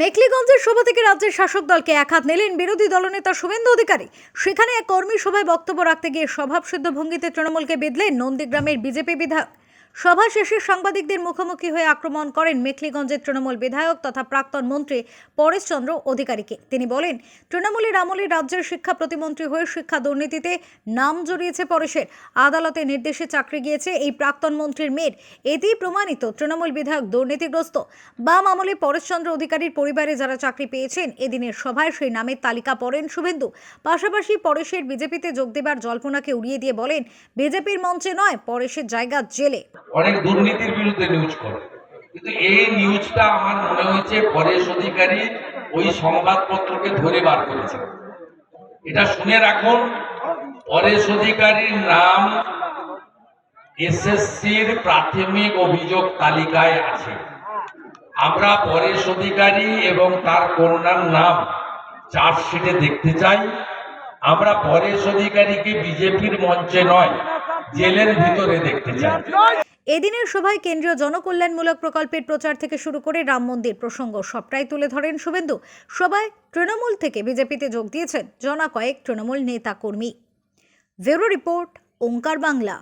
মেখলিগঞ্জের সভা থেকে রাজ্যের শাসক দলকে এক হাত নিলেন বিরোধী দলনেতা শুভেন্দু অধিকারী। সেখানে এক কর্মী সভায় বক্তব্য রাখতে গিয়ে স্বভাবসিদ্ধ ভঙ্গিতে তৃণমূলকে বেঁধলেন নন্দীগ্রামের বিজেপি বিধায়ক। সভা শেষে সাংবাদিকদের মুখোমুখি হয়ে আক্রমণ করেন মেখলিগঞ্জের তৃণমূল বিধায়ক তথা প্রাক্তন মন্ত্রী পরেশচন্দ্র অধিকারীকে। তিনি বলেন, তৃণমূলের আমলে রাজ্যের শিক্ষা প্রতিমন্ত্রী হয়ে শিক্ষা দুর্নীতিতে নাম জড়িয়েছে পরেশের। আদালতে নির্দেশে চাকরি গিয়েছে এই প্রাক্তন মন্ত্রীর মেয়ের। এতেই প্রমাণিত তৃণমূল বিধায়ক দুর্নীতিগ্রস্ত। বাম আমলে পরেশচন্দ্র অধিকারীর পরিবারে যারা চাকরি পেয়েছেন, এদিনের সভায় সেই নামের তালিকা পড়েন শুভেন্দু। পাশাপাশি পরেশের বিজেপিতে যোগ দেবার জল্পনাকে উড়িয়ে দিয়ে বলেন, বিজেপির মঞ্চে নয়, পরেশের জায়গা জেলে। অনেক দুর্নীতির বিরুদ্ধে নিউজ করে। কিন্তু এই নিউজটা আমার মনে হয়েছে পরেশ অধিকারী ওই সংবাদপত্রকে ধরে বার করেছে। এটা শুনে রাখুন, পরেশ অধিকারীর নাম এসএসসির প্রাথমিক অভিযোগ তালিকায় আছে। আমরা পরেশ অধিকারী এবং তার কন্যার নাম চার্জশিটে দেখতে চাই। আমরা পরেশ অধিকারীকে বিজেপির মঞ্চে নয়, জেলের ভিতরে দেখতে চাই। এদিনের সভায় কেন্দ্রীয় জনকল্যাণমূলক প্রকল্পের প্রচার থেকে শুরু করে রাম মন্দির প্রসঙ্গ সবটাই তুলে ধরেন শুভেন্দু। সবাই তৃণমূল থেকে বিজেপিতে যোগ দিয়েছেন জনা কয়েক তৃণমূল নেতা কর্মী ব্যুরো রিপোর্ট, ওঙ্কার বাংলা।